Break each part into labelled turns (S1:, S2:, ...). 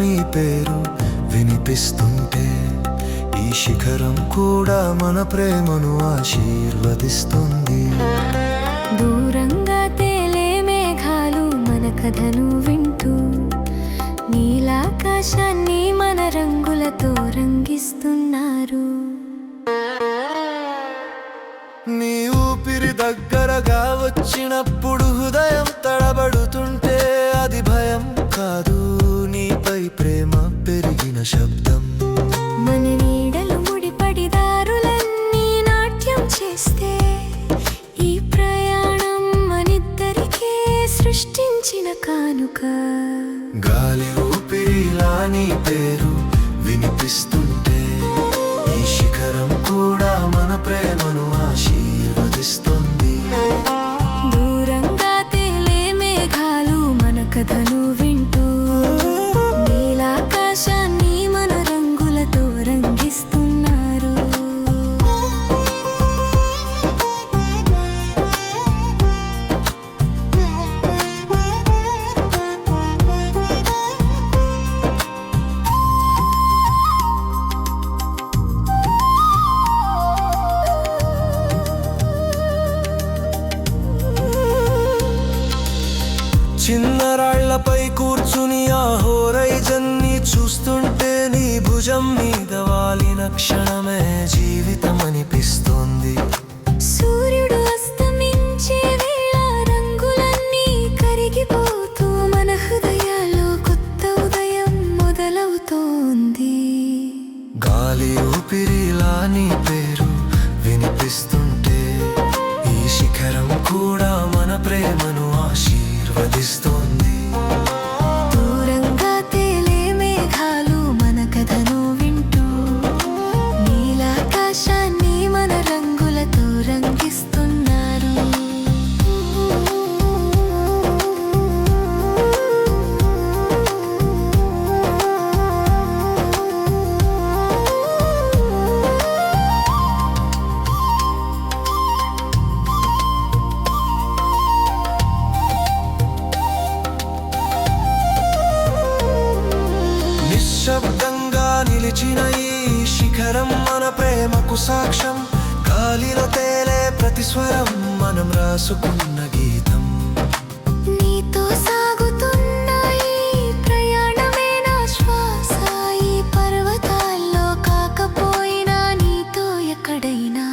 S1: నీ పేరు వినిపిస్తుంటే ఈ శిఖరం కూడా మన ప్రేమను ఆశీర్వదిస్తుంది.
S2: దూరంగా తేలే మేఘాలు మన కథను వింటూ నీలాకాశాన్ని మన రంగులతో రంగిస్తున్నారు.
S1: నీ ఊపిరి దగ్గరగా వచ్చినప్పుడు హృదయం తడబడుతుంటే అది భయం కాదు. నీ పేరు వినిపిస్తుంటే కూర్చుని ఆ హోరైజన్ని చూస్తుంటే నీ భుజం మీద వాలిన క్షణమే జీవితం అనిపిస్తోంది
S2: సూర్యుడు అస్తమించే వేళ రంగులన్నీ కరిగిపోతూ మన హృదయాల్లో కొత్త ఉదయం మొదలవుతోంది.
S1: గాలి ఊపిరిలా నీ పేరు వినిపిస్తుంటే ఈ శిఖరం కూడా మన ప్రేమను ఆశీర్వదిస్తోంది. నిలిచిన ఈ శిఖరం మన ప్రేమకు సాక్ష్యం. గాలిలో తేలే ప్రతి స్వరం మనం రాసుకున్న గీతం.
S2: నీతో సాగుతున్న ఈ ప్రయాణమే నా శ్వాస. ఈ పర్వతాల్లో కాకపోయినా నీతో ఎక్కడైనా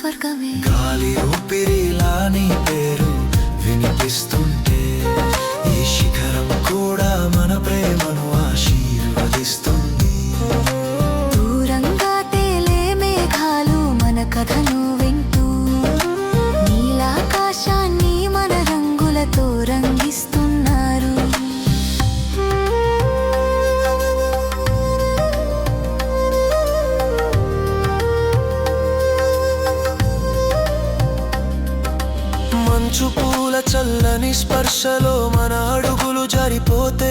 S2: స్వర్గమే.
S1: గాలి ఊపిరిలా నీ పేరు వినిపిస్తుంటే చల్లని స్పర్శలో మన అడుగులు జారిపోతే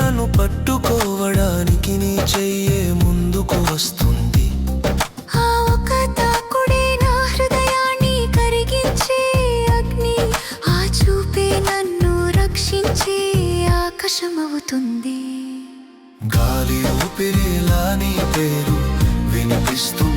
S1: నన్ను పట్టుకోవడానికి నీ చెయ్యే ముందుకు వస్తుంది.
S2: ఆ ఒక తాకుడే నా హృదయాన్ని కరిగించే అగ్ని ఆ చూపే నన్ను రక్షించే ఆకాశమవుతుంది.
S1: గాలి ఊపిరిలా నీ పేరు వినిపిస్తుంటే